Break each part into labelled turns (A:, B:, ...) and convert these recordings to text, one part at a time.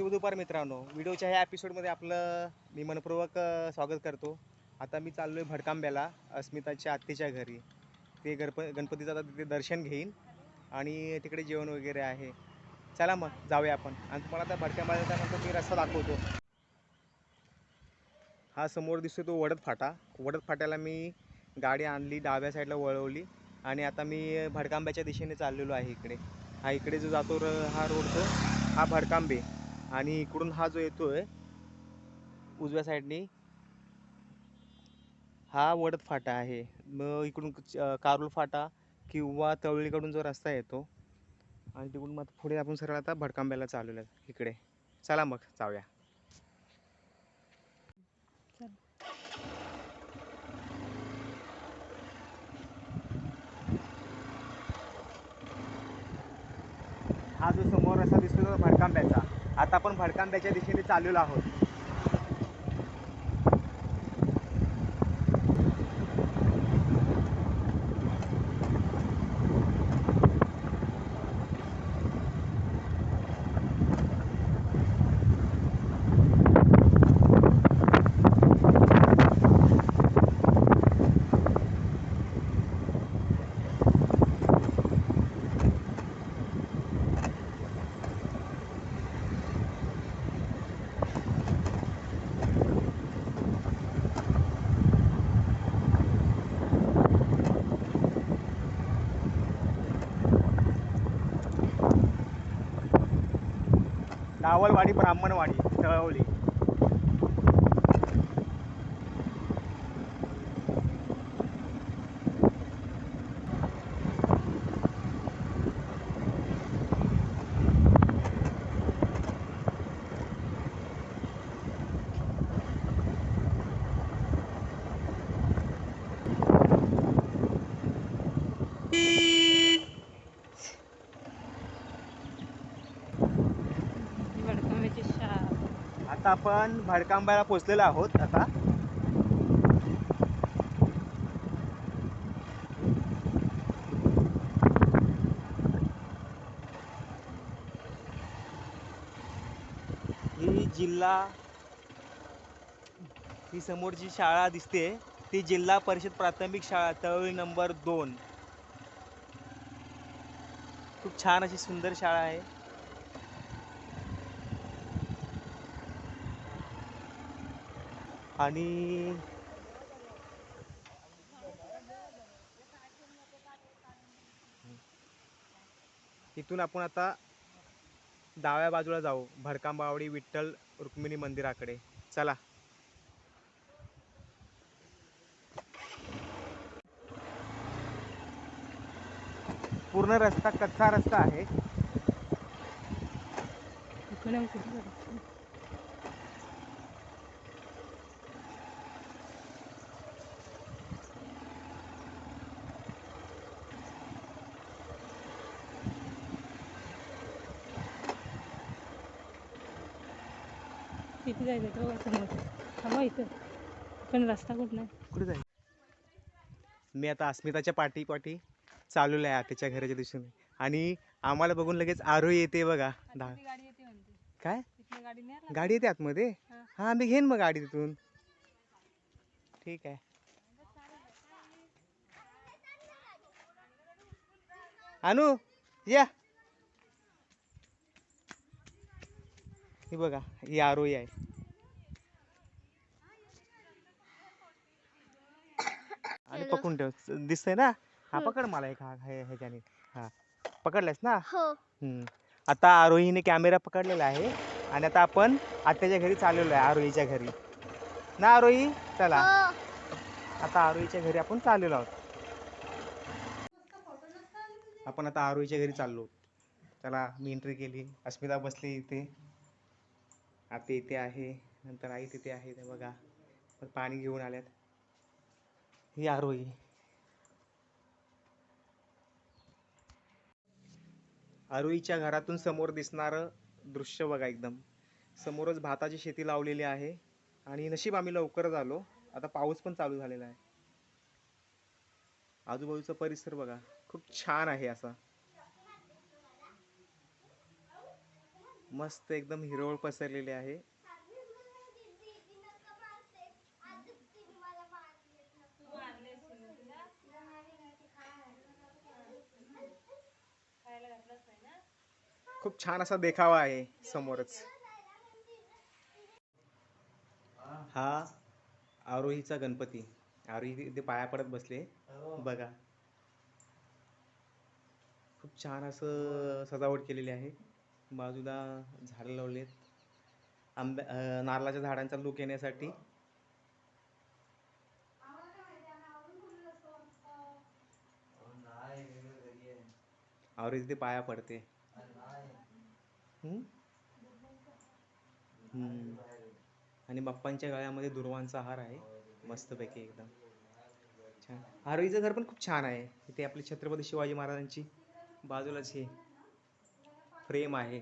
A: शुभ दुपार मित्रांनो. व्हिडिओच्या ह्या एपिसोडमध्ये आपलं मी मनपूर्वक स्वागत करतो. आता मी चाललो आहे भडकांब्याला अस्मिताच्या आत्तीच्या घरी. ते गणप गणपतीचं आता तिथे दर्शन घेईन आणि तिकडे जेवण वगैरे आहे. चला मग जाऊया आपण. आणि तुम्हाला आता भडकांब्याला जाताना मी रस्ता दाखवतो. हा समोर दिसतो तो वडद फाटा. वडद फाट्याला मी गाडी आणली डाव्या साईडला वळवली आणि आता मी भडकांब्याच्या दिशेने चाललेलो आहे इकडे. हा इकडे जो जातो र- हा रोड तो हा भडकांबे. आणि इकडून हा जो येतोय उजव्या साईडनी हा वडद फाटा आहे. मग इकडून कारुल फाटा किंवा तवळीकडून जो रस्ता येतो आणि तिकडून मग पुढे आपण सरळ आता भडकांब्याला चाललेलो आहे इकडे. चला मग जाऊया. हा जो समोर रस्ता दिसतो तो भडकांब्याचा. आता आपण भडकांब्याच्या दिशेने चाललेलो आहोत. सावलवाडी ब्राह्मणवाडी तळवली
B: भडकांब्याची शाळा
A: आता आपण भडकांब्याला पोचलेलो आहोत आता. ही जिल्हा ही समोर जी शाळा दिसते. ती जिल्हा परिषद प्राथमिक शाळा तळी नंबर दोन. खूप छान अशी सुंदर शाळा आहे. आणि इथून आपण आता डाव्या बाजूला जाऊ. भडकांबावडी विठ्ठल रुक्मिणी मंदिराकडे. चला. पूर्ण रस्ता कच्चा रस्ता आहे.
B: जायचं? बघा समोर थांबा इथं. पण रस्ता कुठं नाही?
A: कुठे जाईल मी आता अस्मिताच्या पाठी पाठी चाललेलो आहे आत्याच्या घराच्या दिशेने. आणि आम्हाला बघून लगेच आरोही येते बघा. धा
B: गाडी येते म्हणते.
A: काय?
B: तिथली गाडी नाही
A: गाडी येते आतमध्ये?
B: हा.
A: हा मी घेईन मग गाडी तिथून. ठीक आहे. अनु या. ही बघा ही आरोही आहे. आणि पकडून ठेव. दिसतंय ना? हा पकड मला एक हा हे- ह्याच्याने. हा. पकडलायस ना?
C: हो.
A: हम्म. आता आरोहीने कॅमेरा पकडलेला आहे आणि आता आपण आत्याच्या घरी चाललेलो आहे आरोहीच्या घरी. ना आरोही? चला.
C: हो.
A: आता आरोहीच्या घरी आपण चाललेलो आहोत. आपण आता आरोहीच्या घरी चाललो. चला मी एंट्री केली. अस्मिता बसली इथे. आता इथे आहे. नंतर आई तिथे आहे ते बघा. पण पाणी घेऊन आल्यात. ही आरोही. आरोहीच्या घरातून समोर दिसणारं दृश्य बघा एकदम. समोरच भाताची शेती लावलेली आहे आणि नशीब आम्ही लवकरच आलो. आता पाऊस पण चालू झालेला आहे. आजूबाजूचा परिसर बघा. खूप छान आहे असा. मस्त एकदम हिरवळ पसरलेली आहे. खूप छान असा देखावा आहे समोरच. हा आरोहीचा गणपती. आरोही इथे पाया पडत बसले. बघा. खूप छान असं सजावट केलेली आहे. बाजूला झाडं लावलेत. आंब्या नारळाच्या झाडांचा लूक येण्यासाठी. आरोही तिथे पाया पडते. आणि बाप्पांच्या गळ्यामध्ये दुर्वांचा हार आहे. मस्तपैकी एकदम. छान. आरोईचं घर पण खूप छान आहे. इथे आपले छत्रपती शिवाजी महाराजांची बाजूलाच हे फ्रेम आहे.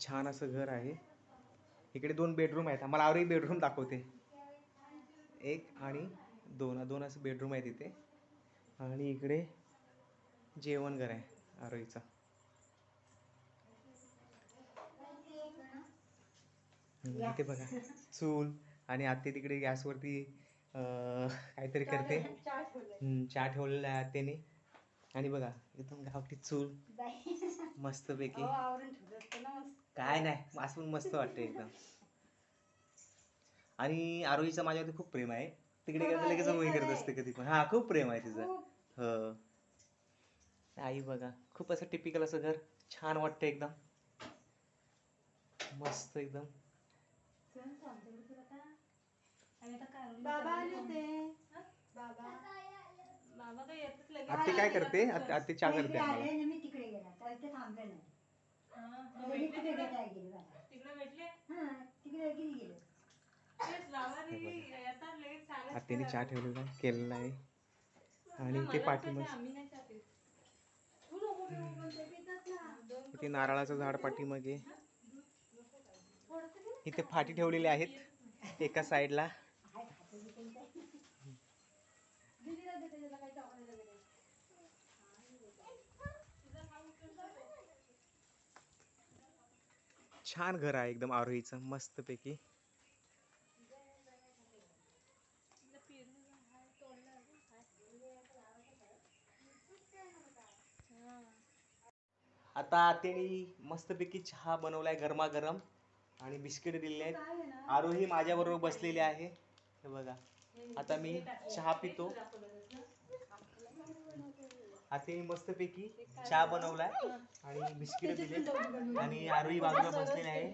A: छान असं घर आहे. इकडे दोन बेडरूम आहेत. आम्हाला आरोही बेडरूम दाखवते. एक आणि दोन. दोन असं बेडरूम आहेत तिथे आणि इकडे जेवण घर आहे आरोहीचं. हम्म, इथे बघा. चूल आणि आत्ते तिकडे गॅसवरती अं, काहीतरी करते. चहा ठेवलेला आहे आत्याने आणि बघा एकदम गावठी चूल. मस्तपैकी. काय नाही पण मस्त वाटतं एकदम. आणि आरोहीचं माझ्यावरती खूप प्रेम आहे. तिकडे लगेच वही करत असते कधी पण. हा खूप प्रेम आहे तिचं. हो. आई बघा खूप असं टिपिकल असं घर. छान वाटतं एकदम. मस्त एकदम.
B: बाबा आले होते. बाबा. बाबा काय येतच लगेच.
A: आत्ती काय करते? आत्ती चहा करते
B: हा,
C: हा
A: आत्तीने चहा ठेवलेला केलेला आहे. आणि ते पाठीमाग
B: आम्ही नाही चहा पीत.
C: तू नको पिऊ, पण ते पितात ना
A: इथे नारळाचं झाड पाठीमागे. इथे फाटी ठेवलेली आहेत एका साईडला. छान घर आहे एकदम आरोहीचं मस्तपैकी. आता आत्याने मस्तपैकी चहा बनवलाय गरमागरम आणि बिस्किट दिलेले आहेत. आरोही माझ्याबरोबर बसलेली आहे. हे बघा. आता मी चहा पितो. आत्याने मस्तपैकी चहा बनवलाय आणि बिस्किट दिले आणि आरोही बाजूला बसलेली आहे.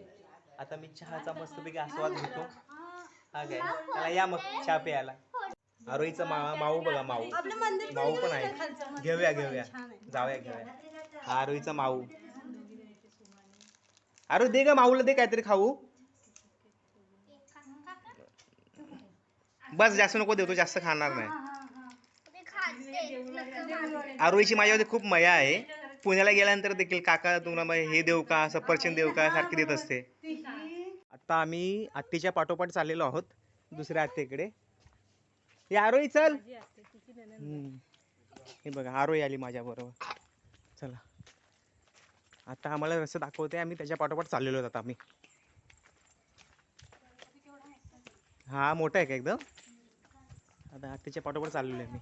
A: आता मी चहाचा मस्तपैकी आस्वाद घेतो. हा. काय? त्याला या मग चहा प्यायला. आरोहीचा मा माऊ बघा माऊ. माऊ पण आहे. घेऊया घेऊया. जाऊया घेऊया. हा आरोहीचा माऊ. आरो दे ग माऊला दे काहीतरी खाऊ. बस जास्त नको देतो जास्त खाणार नाही. आरोहीची माझ्यावरती खूप मया आहे. पुण्याला गेल्यानंतर देखील काका तुम्हाला हे देऊ का सफरचंद देऊ का सारखी देत असते. आता आम्ही आत्तीच्या पाठोपाठ चाललेलो आहोत दुसऱ्या आत्तेकडे. हे आरोही चल. हे बघा आरोही आली माझ्या बरोबर चला. आता आम्हाला रस्ता दाखवते आम्ही त्याच्या पाठोपाठ चाललेलो आहोत आता आम्ही. हा मोठा आहे का एकदम? आता त्याच्या पाठोपाठ चाललेलो आहे मी.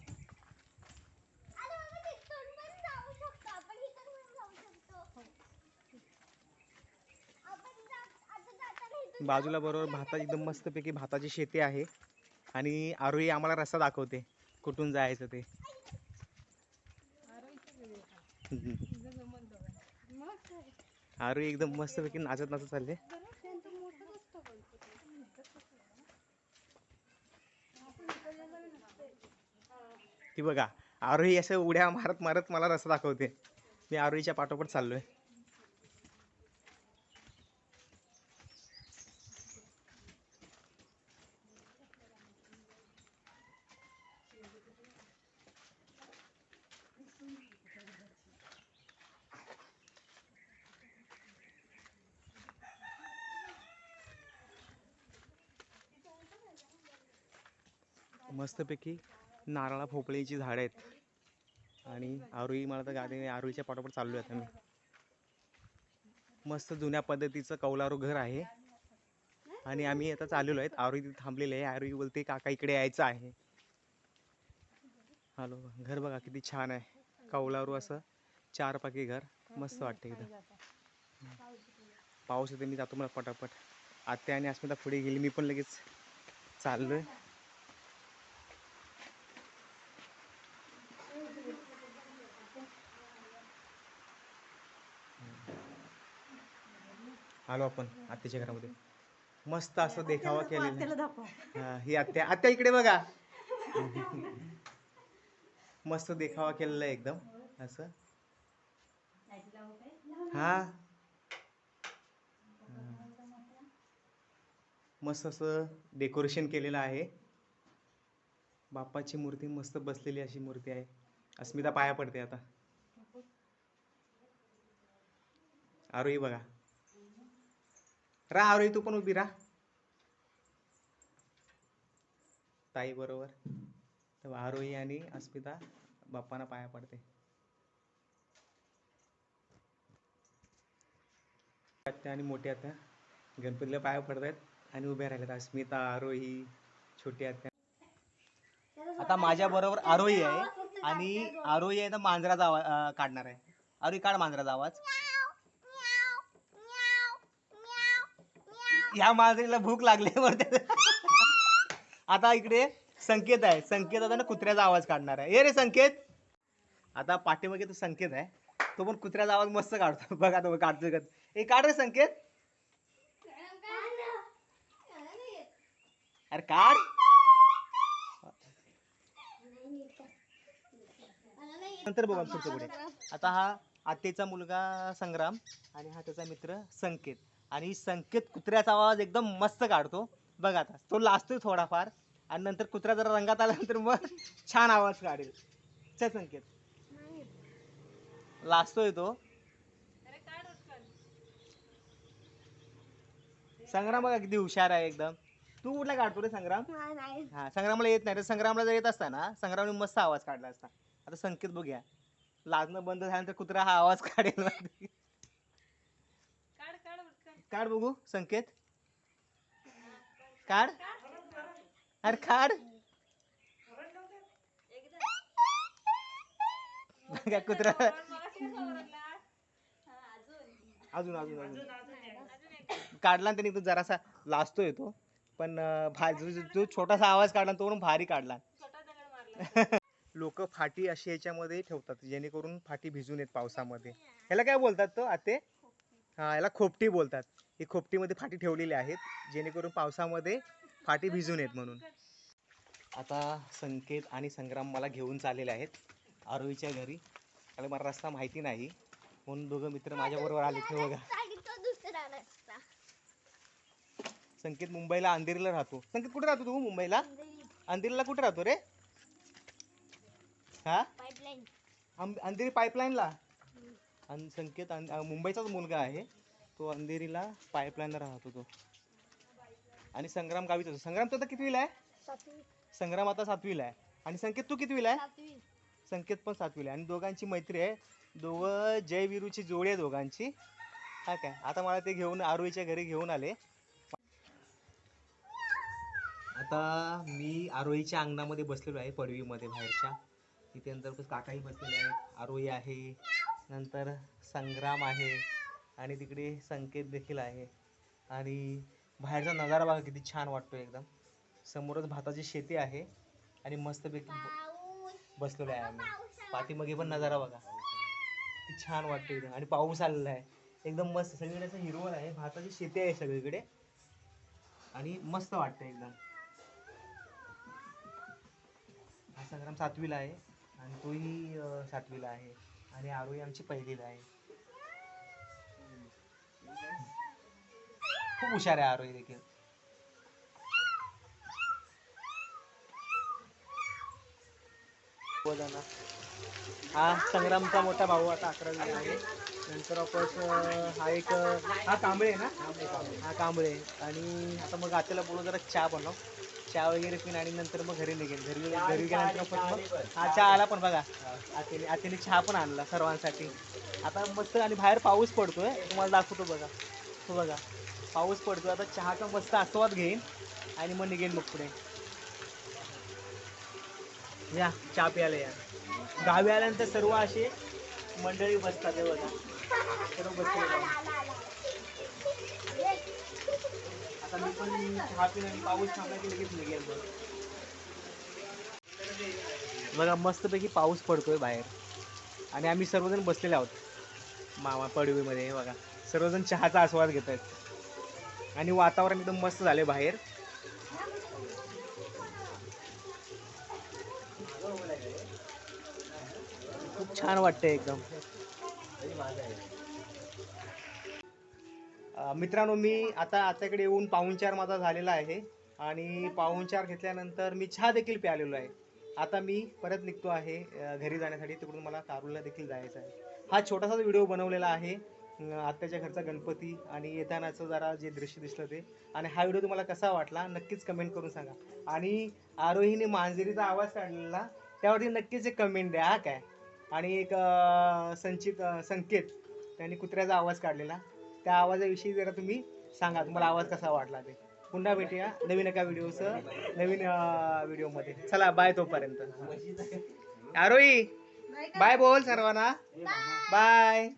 A: बाजूला बरोबर भाता एकदम मस्तपैकी भाताची शेती आहे. आणि आरोही आम्हाला रस्ता दाखवते कुठून जायचं ते
B: आरोहीचं वेगळं खा.
A: हम्म.
B: तिचं जमत दोघांना. मग काय?
A: आरोही एकदम मस्तपैकी नाचत नाचत चालले ती बघा आरोही असं उड्या मारत मारत मला रस्ता दाखवते मी आरोहीच्या पाठोपाठ चाललोय मस्तपैकी नारळा भोपळीची झाडं आहेत. आणि आरोही मला तर गाडी आरोहीच्या पाठोपाठ चाललो आहे आता मी. मस्त जुन्या पद्धतीचं कौलारू घर आहे. आणि आम्ही आता चाललेलो आहेत. आरोही तिथे थांबलेले आहे. आरोही बोलते काका इकडे यायचं आहे. हॅलो घर बघा किती छान आहे. कौलारू असं चार पाकी घर. मस्त वाटते एकदम पाऊस येते मी जातो मला पटापट. आत्या आणि अस्मिता पुढे गेली मी पण लगेच चाललोय. आलो आपण आत्याच्या घरामध्ये. मस्त असं देखावा केलेला. हा, ही आत्या. आत्या इकडे बघा. मस्त देखावा केलेला आहे एकदम असं. हा. मस्त असं डेकोरेशन केलेलं आहे. बाप्पाची मूर्ती मस्त बसलेली अशी मूर्ती आहे. अस्मिता पाया पडते आता. आरोही बघा. रा आरोही तू पण उभी राहा. ताई बरोबर. आरोही आणि अस्मिता बाप्पांना पाया पडते. आत्या आणि मोठी आत्या गणपतीला पाया पडतायत आणि उभ्या राहिल्यात. अस्मिता आरोही छोटी आत्या. आता माझ्या बरोबर आरोही आहे आणि आरोही आहे तर मांजराचा आवाज काढणार आहे. आरोही काढ मांजराचा आवाज. ह्या मांजरीला भूक लागली वरती आता इकडे संकेत आहे. संकेत आता ना कुत्र्याचा आवाज काढणार आहे. ये रे संकेत. आता पाठीमागे तो संकेत आहे. तो पण कुत्र्याचा आवाज मस्त काढतो. बघा तो काढतो का? ए काढ रे संकेत. अरे काढ. नंतर बघा पुढे. आता हा आतेचा मुलगा संग्राम आणि हा त्याचा मित्र संकेत. आणि संकेत कुत्र्याचा आवाज एकदम मस्त काढतो. बघा आता तो लाजतोय थोडाफार. आणि नंतर कुत्रा जरा रंगात आल्यानंतर मग छान आवाज काढेल. चल संकेत. लाजतोय तो. संग्राम बघा किती हुशार आहे एकदम. तू कुठला काढतो रे संग्राम? हा संग्रामला येत नाही. रे संग्रामला जर येत असता ना संग्रामने मस्त आवाज काढला असता. आता संकेत बघूया. लाजणं बंद झाल्यानंतर कुत्रा हा आवाज काढेल.
B: काढ
A: बघू संकेत. काढ अरे काढ बघा कुत्रा. अजून अजून अजून. काढला ना त्याने तो जरासा लाजतो येतो पण अं, जो जो छोटासा आवाज काढला तो पण भारी काढला. लोक फाटी अशी याच्यामध्ये ठेवतात जेणेकरून फाटी भिजून येत पावसामध्ये. ह्याला काय बोलतात तो आते? हा याला खोपटी बोलतात. ही खोपटीमध्ये फाटी ठेवलेली आहेत जेणेकरून पावसामध्ये फाटी भिजून येत म्हणून. आता संकेत आणि संग्राम मला घेऊन चाललेले आहेत आरोहीच्या घरी. आणि मला रस्ता माहिती नाही. म्हणून दोघं मित्र माझ्याबरोबर आले ते बघा. संकेत मुंबईला अंधेरीला राहतो. संकेत कुठे राहतो तू मुंबईला? अंधेरीला कुठे राहतो रे? हा? अंधेरी पाईपलाईनला? आणि संकेत मुंबईचाच मुलगा आहे. तो अंधेरीला पाईपलाईनला राहतो तो आणि संग्राम गावीच होतो. संग्राम तो आता कितवीला आहे? संग्राम आता सातवीला आहे. आणि संकेत तू कितवीला आहे? संकेत पण सातवीला आहे. आणि दोघांची मैत्री आहे. दोघं जय विरूची जोडी आहे दोघांची. हा काय? आता मला ते घेऊन आरोहीच्या घरी घेऊन आले. आता मी आरोहीच्या अंगणामध्ये बसलेलो आहे पडवीमध्ये बाहेरच्या. तिथे नंतर काकाही बसलेले आहेत. आरोही आहे. नंतर संग्राम आहे आणि तिकडे संकेत देखील आहे. आणि बाहेरचा नजारा बघा किती छान वाटतो एकदम. समोरच भाताची शेती आहे आणि मस्तपैकी बसलेलो आहे आम्ही. पाठीमागे पण नजारा बघा. किती छान वाटतो एकदम. आणि पाऊस आलेला आहे. एकदम मस्त. सगळीकडे असं हिरवळ आहे. भाताची शेती आहे सगळीकडे. आणि मस्त वाटतं एकदम. हा संग्राम सातवीला आहे आणि तोही सातवीला आहे. आणि आरोही आमची पहिलीला आहे. खूप हुशार आहे आरोही देखील. बोला ना हा संग्रामचा मोठा भाऊ आता अकरावी आहे. नंतर ऑफकोर्स हा एक हा कांबळे ना? हा कांबळे आणि आता मग आत्याला बोलू जरा चहा बनव. चहा वगैरे पिन आणि नंतर मग घरी निघेन. घरी घरी गेल्यानंतर मग हा चहा आला पण बघा. आत्याने आत्याने चहा पण आणला सर्वांसाठी. आता मस्त आणि बाहेर पाऊस पडतोय. तुम्हाला दाखवतो बघा. तो बघा. पाऊस पडतोय. आता चहाचा मस्त आस्वाद घेईन आणि मग निघेन मग पुढे. या चहा प्यायला या. गावी आल्यानंतर सर्व असे मंडळी बसतात बघा. सर्व बसले आता मी पण चहा पिन आणि पाऊस थांबला की लगेच निघेल बघ बघा मस्तपैकी पाऊस पडतोय बाहेर. आणि आम्ही सर्वजण बसलेले आहोत. मामा पडवीमध्ये बघा. सर्वजण चहाचा आस्वाद घेत आहेत. आणि वातावरण एकदम मस्त झाले बाहेर. खूप छान वाटतंय एकदम. मित्रांनो मी आता आताकडे येऊन पाहुणचार माझा झालेला आहे. आणि पाहुणचार घेतल्यानंतर मी चहा देखील प्यालेलो आहे. आता मी परत निघतो आहे घरी जाण्यासाठी. तिकडून मला कारूलला देखील जायचं आहे. हा छोटासा व्हिडिओ बनवलेला आहे आत्याच्या घरचा गणपती आणि येतानाचं जरा जे दृश्य दिसलं ते. आणि हा व्हिडिओ तुम्हाला कसा वाटला नक्कीच कमेंट करून सांगा. आणि आरोहीने मांजरीचा आवाज काढलेला त्यावरती नक्कीच एक कमेंट द्या हा काय? आणि एक संचित संकेत त्यांनी कुत्र्याचा आवाज काढलेला. त्या आवाजाविषयी जरा तुम्ही सांगा तुम्हाला आवाज कसा वाटला ते. पुन्हा भेटूया नवीन एका व्हिडिओचं नवीन व्हिडिओमध्ये. चला बाय तोपर्यंत. आरोही बाय बोल सर्वांना. बाय